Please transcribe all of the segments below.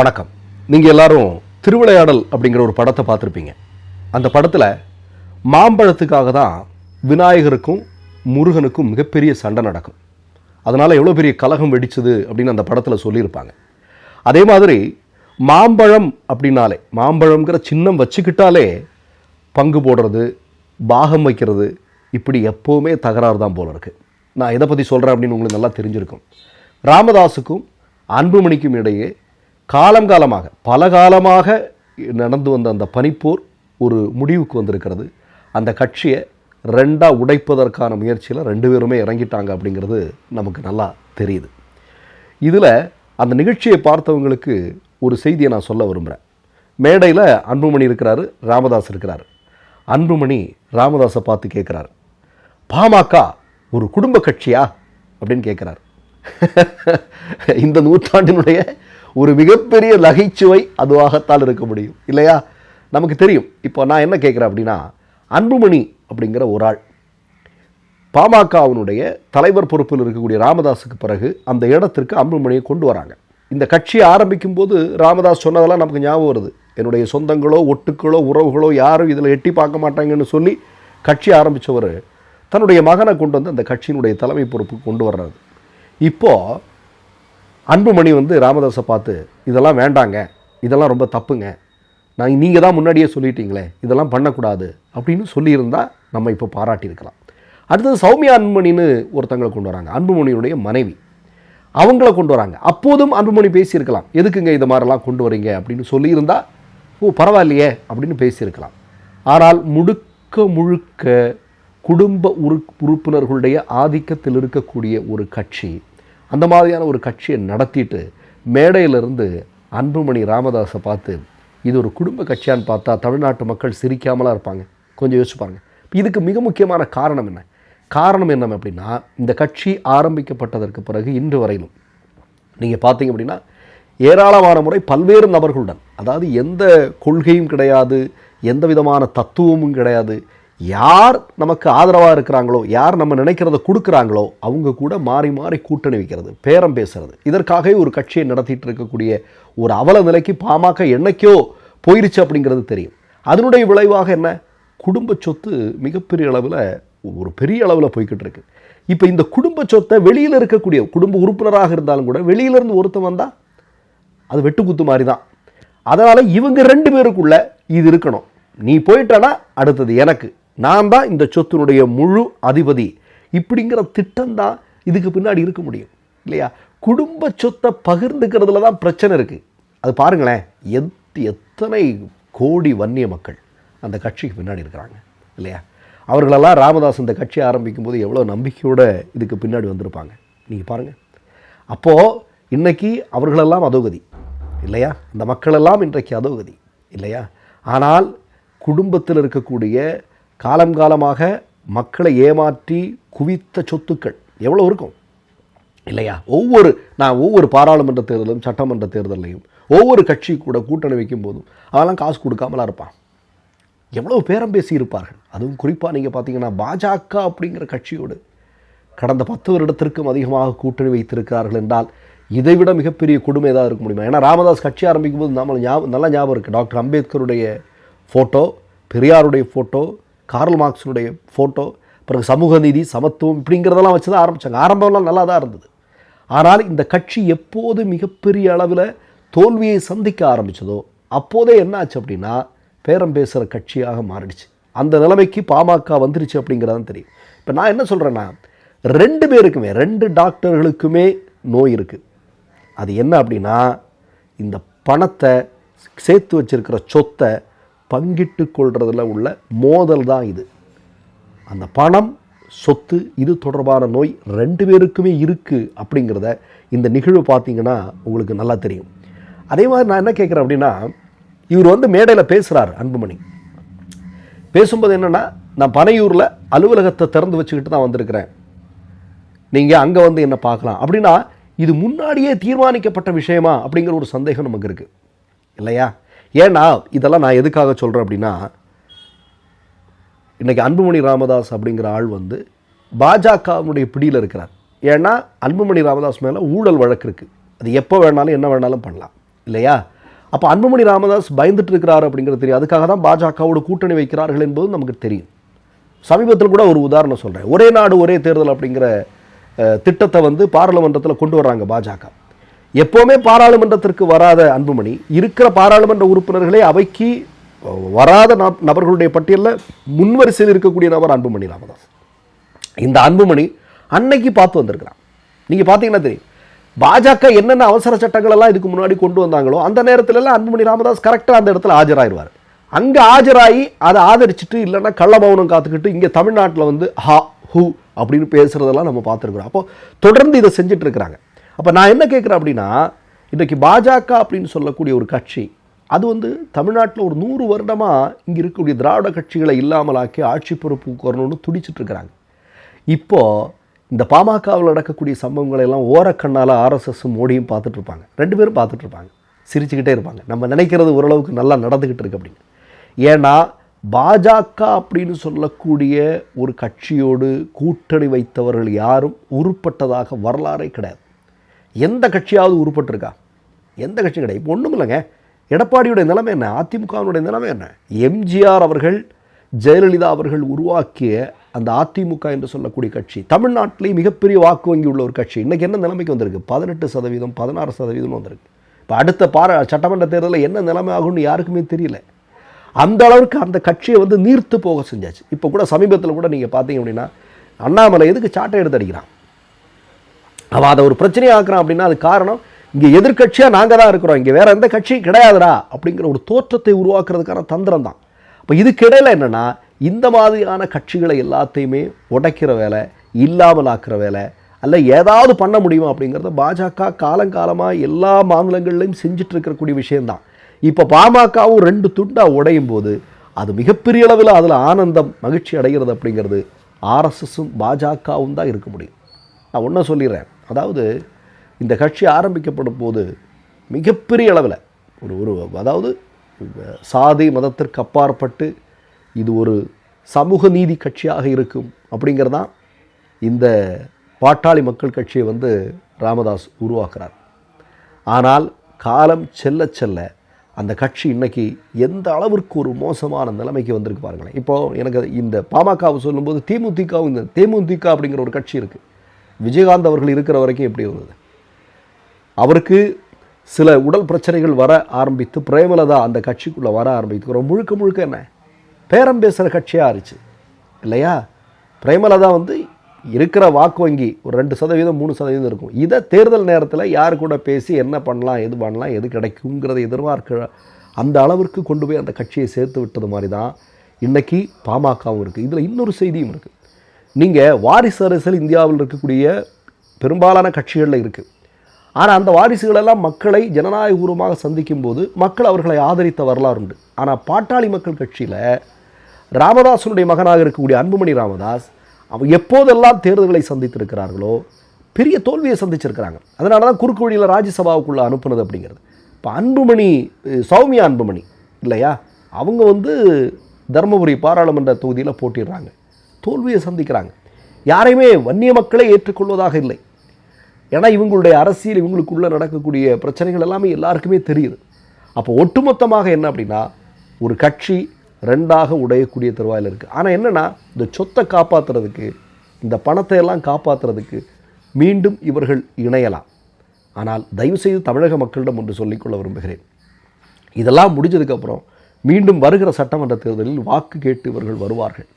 வணக்கம். நீங்கள் எல்லாரும் திருவிளையாடல் அப்படிங்கிற ஒரு படத்தை பார்த்துருப்பீங்க. அந்த படத்தில் மாம்பழத்துக்காக தான் விநாயகருக்கும் முருகனுக்கும் மிகப்பெரிய சண்டை நடக்கும். அதனால் எவ்வளோ பெரிய கலகம் வெடிச்சது அப்படின்னு அந்த படத்தில் சொல்லியிருப்பாங்க. அதே மாதிரி மாம்பழம் அப்படின்னாலே மாம்பழம்ங்கிற சின்னம் வச்சுக்கிட்டாலே பங்கு போடுறது பாகம் வைக்கிறது இப்படி எப்போவுமே தகராறு தான் போல இருக்குது நான் எதை பற்றி சொல்கிறேன் அப்படின்னு உங்களுக்கு நல்லா தெரிஞ்சிருக்கும். ராமதாஸுக்கும் அன்புமணிக்கும் இடையே காலம் காலமாக பல காலமாக நடந்து வந்த அந்த பனிப்போர் ஒரு முடிவுக்கு வந்திருக்கிறது. அந்த கட்சியை ரெண்டாக உடைப்பதற்கான முயற்சியில் ரெண்டு பேருமே இறங்கிட்டாங்க அப்படிங்கிறது நமக்கு நல்லா தெரியுது. இதில் அந்த நிகழ்ச்சியை பார்த்தவங்களுக்கு ஒரு செய்தியை நான் சொல்ல விரும்புகிறேன் மேடையில் அன்புமணி இருக்கிறாரு ராமதாஸ் இருக்கிறாரு. அன்புமணி ராமதாஸை பார்த்து கேட்குறாரு. பாமக ஒரு குடும்ப கட்சியா? அப்படின்னு கேட்குறாரு. இந்த நூற்றாண்டினுடைய ஒரு மிகப்பெரிய நகைச்சுவை அதுவாகத்தான் இருக்க முடியும். இல்லையா? நமக்கு தெரியும். இப்போ நான் என்ன கேட்குறேன் அப்படின்னா அன்புமணி அப்படிங்கிற ஒரு ஆள். பாமகவினுடைய தலைவர் பொறுப்பில் இருக்கக்கூடிய ராமதாஸுக்கு பிறகு அந்த இடத்திற்கு அன்புமணியை கொண்டு வராங்க. இந்த கட்சியை ஆரம்பிக்கும் போது ராமதாஸ் சொன்னதெல்லாம் நமக்கு ஞாபகம் வருது. என்னுடைய சொந்தங்களோ ஒட்டுக்களோ உறவுகளோ யாரும் இதில் எட்டி பார்க்க மாட்டாங்கன்னு சொல்லி கட்சி ஆரம்பித்தவர் தன்னுடைய மகனை கொண்டு வந்து அந்த கட்சியினுடைய தலைமை பொறுப்பு கொண்டு வர்றாரு இப்போது அன்புமணி வந்து ராமதாஸை பார்த்து இதெல்லாம் வேண்டாங்க. இதெல்லாம் ரொம்ப தப்புங்க. நான் நீங்கள் தான் முன்னாடியே சொல்லிட்டீங்களே. இதெல்லாம் பண்ணக்கூடாது. அப்படின்னு சொல்லியிருந்தால் நம்ம இப்போ பாராட்டியிருக்கலாம். அடுத்தது சௌமியா அன்புமணின்னு ஒருத்தங்களை கொண்டு வராங்க. அன்புமணியுடைய மனைவி. அவங்கள கொண்டு வராங்க. அப்போதும் அன்புமணி பேசியிருக்கலாம். எதுக்குங்க இது மாதிரிலாம் கொண்டு வரீங்க? அப்படின்னு சொல்லியிருந்தால் ஓ பரவாயில்லையே. அப்படின்னு பேசியிருக்கலாம். ஆனால் முழுக்க முழுக்க குடும்ப உறு உறுப்பினர்களுடைய ஆதிக்கத்தில் இருக்கக்கூடிய ஒரு கட்சி அந்த மாதிரியான ஒரு கட்சியை நடத்திட்டு மேடையிலிருந்து அன்புமணி ராமதாஸை பார்த்து இது ஒரு குடும்ப கட்சியான்னு பார்த்தா தமிழ்நாட்டு மக்கள் சிரிக்காமலாம் இருப்பாங்க. கொஞ்சம் யோசிச்சு பாருங்கள் இதுக்கு மிக முக்கியமான காரணம் என்ன? காரணம் என்ன அப்படின்னா இந்த கட்சி ஆரம்பிக்கப்பட்டதற்கு பிறகு இன்று வரையிலும். நீங்கள் பார்த்தீங்க அப்படின்னா ஏராளமான முறை பல்வேறு நபர்களுடன் அதாவது எந்த கொள்கையும் கிடையாது எந்த விதமான தத்துவமும் கிடையாது யார் நமக்கு ஆதரவாக இருக்கிறாங்களோ யார் நம்ம நினைக்கிறத கொடுக்குறாங்களோ அவங்க கூட மாறி மாறி கூட்டணி வைக்கிறது பேரம் பேசுறது. இதற்காகவே ஒரு கட்சியை நடத்திட்டு இருக்கக்கூடிய ஒரு அவல நிலைக்கு பாமக என்னைக்கோ போயிருச்சு அப்படிங்கிறது தெரியும். அதனுடைய விளைவாக என்ன? குடும்ப சொத்து மிகப்பெரிய அளவில் ஒரு பெரிய அளவில் போய்கிட்டு இருக்கு. இப்போ இந்த குடும்ப சொத்தை வெளியில் இருக்கக்கூடிய குடும்ப உறுப்பினராக இருந்தாலும் கூட வெளியிலேருந்து ஒருத்தன் வந்தால் அது வெட்டுக்குத்து மாதிரி தான். அதனால் இவங்க ரெண்டு பேருக்குள்ள இது இருக்கணும். நீ போயிட்டனா அடுத்தது எனக்கு. நான் தான் இந்த சொத்தினுடைய முழு அதிபதி. இப்படிங்கிற திட்டம் தான் இதுக்கு பின்னாடி இருக்க முடியும். இல்லையா? குடும்ப சொத்தை பகிர்ந்துக்கிறதுல தான் பிரச்சனை இருக்குது அது பாருங்களேன் எத் எத்தனை கோடி வன்னிய மக்கள் அந்த கட்சிக்கு பின்னாடி இருக்கிறாங்க. இல்லையா? அவர்களெல்லாம் ராமதாஸ் இந்த கட்சி ஆரம்பிக்கும் போது எவ்வளோ நம்பிக்கையோடு இதுக்கு பின்னாடி வந்திருப்பாங்க. நீங்கள் பாருங்கள் அப்போது இன்னைக்கு அவர்களெல்லாம் அதோகதி. இல்லையா? இந்த மக்களெல்லாம் இன்றைக்கு அதோகதி. இல்லையா? ஆனால் குடும்பத்தில் இருக்கக்கூடிய காலம் காலமாக மக்களை ஏமாற்றி குவித்த சொத்துக்கள் எவ்வளோ இருக்கும்? இல்லையா? ஒவ்வொரு நான் ஒவ்வொரு பாராளுமன்ற தேர்தலும் சட்டமன்ற தேர்தலையும் ஒவ்வொரு கட்சி கூட கூட்டணி வைக்கும் போதும் அவெல்லாம் காசு கொடுக்காமலாம் இருப்பான். எவ்வளோ பேரம் பேசி இருப்பார்கள். அதுவும் குறிப்பாக நீங்கள் பார்த்தீங்கன்னா பாஜக அப்படிங்கிற கட்சியோடு கடந்த பத்து வருடத்திற்கும் அதிகமாக கூட்டணி வைத்திருக்கிறார்கள் என்றால் இதைவிட மிகப்பெரிய கொடுமை ஏதாவது இருக்க முடியுமா? ஏன்னா ராமதாஸ் கட்சி ஆரம்பிக்கும் போது நம்ம ஞாபகம் நல்லா ஞாபகம் இருக்குது டாக்டர் அம்பேத்கருடைய ஃபோட்டோ பெரியாருடைய ஃபோட்டோ கார்ல் மார்க்ஸினுடைய ஃபோட்டோ பிறகு சமூக நீதி சமத்துவம் இப்படிங்கிறதெல்லாம் வச்சு தான் ஆரம்பித்தாங்க ஆரம்பம்லாம் நல்லா தான் இருந்தது. ஆனால் இந்த கட்சி எப்போது மிகப்பெரிய அளவில் தோல்வியை சந்திக்க ஆரம்பித்ததோ அப்போதே என்ன ஆச்சு அப்படின்னா பேரம் பேசுகிற கட்சியாக மாறிடுச்சு. அந்த நிலைமைக்கு பாமக வந்துருச்சு அப்படிங்கிறதான் தெரியும். இப்போ நான் என்ன சொல்கிறேன்னா ரெண்டு பேருக்குமே ரெண்டு டாக்டர்களுக்குமே நோய் இருக்குது அது என்ன அப்படின்னா இந்த பணத்தை சேர்த்து வச்சிருக்கிற சொத்தை பங்கிட்டு கொள்றதுல உள்ள மோதல் தான் இது. அந்த பணம் சொத்து இது தொடர்பான நோய் ரெண்டு பேருக்குமே இருக்குது அப்படிங்கிறத இந்த நிகழ்வு பார்த்தீங்கன்னா உங்களுக்கு நல்லா தெரியும். அதே மாதிரி நான் என்ன கேட்குறேன் அப்படின்னா இவர் வந்து மேடையில் பேசுகிறார் அன்புமணி. பேசும்போது என்னென்னா நான் பனையூரில் அலுவலகத்தை திறந்து வச்சுக்கிட்டு தான் வந்திருக்கிறேன். நீங்கள் அங்கே வந்து என்ன பார்க்கலாம்? அப்படின்னா இது முன்னாடியே தீர்மானிக்கப்பட்ட விஷயமா அப்படிங்கிற ஒரு சந்தேகம் நமக்கு இருக்குது இல்லையா? ஏன்னா இதெல்லாம் நான் எதுக்காக சொல்கிறேன் அப்படின்னா இன்றைக்கி அன்புமணி ராமதாஸ் அப்படிங்கிற ஆள் வந்து பாஜகவுடைய பிடியில் இருக்கிறார். ஏன்னா அன்புமணி ராமதாஸ் மேலே ஊழல் வழக்கு இருக்குது அது எப்போ வேணாலும் என்ன வேணாலும் பண்ணலாம். இல்லையா? அப்போ அன்புமணி ராமதாஸ் பயந்துட்டு இருக்கிறார் அப்படிங்கிறது தெரியும். அதுக்காக தான் பாஜகவோட கூட்டணி வைக்கிறார்கள் என்பது நமக்கு தெரியும். சமீபத்தில் கூட ஒரு உதாரணம் சொல்கிறேன் ஒரே நாடு ஒரே தேர்தல் அப்படிங்கிற திட்டத்தை வந்து பாராளுமன்றத்தில் கொண்டு வர்றாங்க பாஜக. எப்போவுமே பாராளுமன்றத்திற்கு வராத அன்புமணி இருக்கிற பாராளுமன்ற உறுப்பினர்களே அவைக்கு வராத நபர்களுடைய பட்டியலில் முன்வரிசையில் இருக்கக்கூடிய நபர் அன்புமணி ராமதாஸ். இந்த அன்புமணி அன்னைக்கு பார்த்து வந்திருக்கிறான். நீங்கள் பார்த்தீங்கன்னா தெரியும். பாஜக என்னென்ன அவசர சட்டங்கள் எல்லாம் இதுக்கு முன்னாடி கொண்டு வந்தாங்களோ அந்த நேரத்திலெல்லாம் அன்புமணி ராமதாஸ் கரெக்டாக அந்த இடத்துல ஆஜராயிருவார். அங்கே ஆஜராகி அதை ஆதரிச்சுட்டு இல்லைன்னா கள்ள மௌனம் காத்துக்கிட்டு இங்கே தமிழ்நாட்டில் வந்து ஹா ஹூ அப்படின்னு பேசுகிறதெல்லாம் நம்ம பார்த்துருக்குறோம். அப்போது தொடர்ந்து இதை செஞ்சுட்டு இருக்கிறாங்க. அப்போ நான் என்ன கேட்குறேன் அப்படின்னா இன்றைக்கு பாஜக அப்படின்னு சொல்லக்கூடிய ஒரு கட்சி அது வந்து தமிழ்நாட்டில் ஒரு நூறு வருடமாக இங்கே இருக்கக்கூடிய திராவிட கட்சிகளை இல்லாமலாக்கி ஆட்சி பொறுப்பு வரணும்னு துடிச்சிட்டு இருக்கிறாங்க. இப்போ இந்த பாமகவில் நடக்கக்கூடிய சம்பவங்களை எல்லாம் ஓரக்கண்ணால் ஆர்எஸ்எஸும் மோடியும் பார்த்துட்ருப்பாங்க ரெண்டு பேரும் பார்த்துட்ருப்பாங்க சிரிச்சுக்கிட்டே இருப்பாங்க. நம்ம நினைக்கிறது ஓரளவுக்கு நல்லா நடந்துக்கிட்டு இருக்கு அப்படின்னு. ஏன்னா பாஜக அப்படின்னு சொல்லக்கூடிய ஒரு கட்சியோடு கூட்டணி வைத்தவர்கள் யாரும் உருப்பட்டதாக வரலாறே கிடையாது. எந்த கட்சியாவது உருப்பட்டிருக்கா? எந்த கட்சியும் கிடையாது. இப்போ ஒன்றும் இல்லைங்க. எடப்பாடியுடைய நிலைமை என்ன? அதிமுகவினுடைய நிலைமை என்ன? எம்ஜிஆர் அவர்கள் ஜெயலலிதா அவர்கள் உருவாக்கிய அந்த அதிமுக என்று சொல்லக்கூடிய கட்சி தமிழ்நாட்டிலேயே மிகப்பெரிய வாக்கு வங்கி உள்ள ஒரு கட்சி. இன்றைக்கி என்ன நிலைமைக்கு வந்திருக்கு? பதினெட்டு சதவீதம் பதினாறு சதவீதம் வந்திருக்கு. இப்போ அடுத்த பார சட்டமன்ற தேர்தலில் என்ன நிலைமை ஆகும்னு யாருக்குமே தெரியல. அந்த அளவுக்கு அந்த கட்சியை வந்து நீர்த்து போக செஞ்சாச்சு. இப்போ கூட சமீபத்தில் கூட நீங்கள் பார்த்தீங்க அப்படின்னா அண்ணாமலை எதுக்கு சாட்டை எடுத்து அடிக்கிறான்? அவன் அதை ஒரு பிரச்சனையாக ஆக்குறான் அப்படின்னா அது காரணம் இங்கே எதிர்க்கட்சியாக நாங்கள் தான் இருக்கிறோம் இங்கே வேறு எந்த கட்சியும் கிடையாதுடா அப்படிங்கிற ஒரு தோற்றத்தை உருவாக்குறதுக்கான தந்திரம் தான். இப்போ இதுக்கிடையில் என்னென்னா இந்த மாதிரியான கட்சிகளை எல்லாத்தையுமே உடைக்கிற வேலை இல்லாமல் ஆக்குற வேலை அல்ல ஏதாவது பண்ண முடியுமா அப்படிங்கிறத பாஜக காலங்காலமாக எல்லா மாநிலங்கள்லையும் செஞ்சுட்டு இருக்கக்கூடிய விஷயந்தான் இப்போ பாமகவும் ரெண்டு துண்டாக உடையும் போது அது மிகப்பெரிய அளவில் அதில் ஆனந்தம் மகிழ்ச்சி அடைகிறது அப்படிங்கிறது ஆர்எஸ்எஸும் பாஜகவும் தான் இருக்க முடியும். நான் ஒன்றை சொல்லிடுறேன் அதாவது இந்த கட்சி ஆரம்பிக்கப்படும் போது மிகப்பெரிய அளவில் ஒரு ஒரு அதாவது சாதி மதத்திற்கு அப்பாற்பட்டு இது ஒரு சமூக நீதி கட்சியாக இருக்கும் அப்படிங்கிறதான் இந்த பாட்டாளி மக்கள் கட்சியை வந்து ராமதாஸ் உருவாக்குறார். ஆனால் காலம் செல்ல செல்ல அந்த கட்சி இன்னைக்கு எந்த அளவிற்கு ஒரு மோசமான நிலைமைக்கு வந்திருக்கு பாருங்களேன். இப்போது எனக்கு இந்த பாமகவை சொல்லும்போது தேமுதிகவும் இந்த தேமுதிக அப்படிங்கிற ஒரு கட்சி இருக்குது விஜயகாந்த் அவர்கள் இருக்கிற வரைக்கும் எப்படி இருந்தது? அவருக்கு சில உடல் பிரச்சனைகள் வர ஆரம்பித்து பிரேமலதா அந்த கட்சிக்குள்ளே வர ஆரம்பித்து முழுக்க முழுக்க என்ன? பேரம் பேசுகிற கட்சியாக ஆயிடுச்சு இல்லையா? பிரேமலதா வந்து இருக்கிற வாக்கு வங்கி ஒரு ரெண்டு சதவீதம் மூணு சதவீதம் இருக்கும். இதை தேர்தல் நேரத்தில் யார் கூட பேசி என்ன பண்ணலாம் எது பண்ணலாம் எது கிடைக்குங்கிறத எதிர்பார்க்க அந்த அளவிற்கு கொண்டு போய் அந்த கட்சியை சேர்த்து விட்டது மாதிரி தான் இன்றைக்கி பாமகவும் இருக்குது இதில் இன்னொரு செய்தியும் இருக்குது நீங்கள் வாரிசு அரசியல் இந்தியாவில் இருக்கக்கூடிய பெரும்பாலான கட்சிகளில் இருக்குது ஆனால் அந்த வாரிசுகளெல்லாம் மக்களை ஜனநாயகபூர்வமாக சந்திக்கும்போது மக்கள் அவர்களை ஆதரித்த வரலாறு உண்டு ஆனால் பாட்டாளி மக்கள் கட்சியில் ராமதாசனுடைய மகனாக இருக்கக்கூடிய அன்புமணி ராமதாஸ் அவன் எப்போதெல்லாம் தேர்தல்களை சந்தித்திருக்கிறார்களோ பெரிய தோல்வியை சந்திச்சிருக்கிறாங்க. அதனால தான் குறுக்கு வழியில் ராஜ்யசபாவுக்குள்ளே அனுப்புனது அப்படிங்கிறது. இப்போ அன்புமணி சௌமியா அன்புமணி இல்லையா? அவங்க வந்து தருமபுரி பாராளுமன்ற தொகுதியில் போட்டிடுறாங்க தோல்வியை சந்திக்கிறாங்க. யாரையுமே வன்னிய மக்களை ஏற்றுக்கொள்வதாக இல்லை. ஏன்னா இவங்களுடைய அரசியல் இவங்களுக்குள்ளே நடக்கக்கூடிய பிரச்சனைகள் எல்லாமே எல்லாருக்குமே தெரியுது. அப்போ ஒட்டுமொத்தமாக என்ன அப்படின்னா ஒரு கட்சி ரெண்டாக உடையக்கூடிய தருவாயில் இருக்குது ஆனால் என்னென்னா இந்த சொத்தை காப்பாற்றுறதுக்கு இந்த பணத்தை எல்லாம் காப்பாற்றுறதுக்கு மீண்டும் இவர்கள் இணையலாம். ஆனால் தயவுசெய்து தமிழக மக்களிடம் ஒன்று சொல்லிக்கொள்ள விரும்புகிறேன். இதெல்லாம் முடிஞ்சதுக்கப்புறம் மீண்டும் வருகிற சட்டமன்ற தேர்தலில் வாக்கு கேட்டு இவர்கள் வருவார்கள்.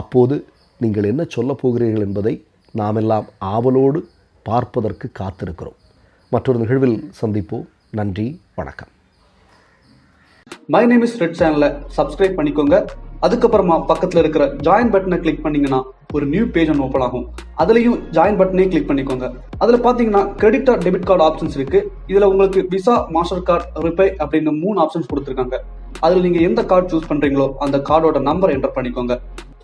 அப்போது நீங்கள் என்ன சொல்லப் போகிறீர்கள் என்பதை நாமெல்லாம் ஆவலோடு பார்ப்பதற்கு காத்திருக்கிறோம். மற்றொரு நிகழ்வில் சந்திப்போம். நன்றி வணக்கம். மை நேம் இஸ் ரெட் சேனலை சப்ஸ்கிரைப் பண்ணிக்கோங்க. அதுக்கப்புறமா பக்கத்தில் இருக்கிற ஜாயின் பட்டனை கிளிக் பண்ணீங்கன்னா ஒரு நியூ பேஜ் ஒன்று ஓப்பன் ஆகும். அதுலேயும் ஜாயின் பட்டனே கிளிக் பண்ணிக்கோங்க. அதில் பார்த்தீங்கன்னா credit or debit card options இருக்கு. இதில் உங்களுக்கு விசா மாஸ்டர் கார்டு ரிப்பே அப்படின்னு மூணு ஆப்ஷன்ஸ் கொடுத்துருக்காங்க. அதில் நீங்கள் எந்த கார்டு சூஸ் பண்ணுறீங்களோ அந்த கார்டோட நம்பர் என்டர் பண்ணிக்கோங்க.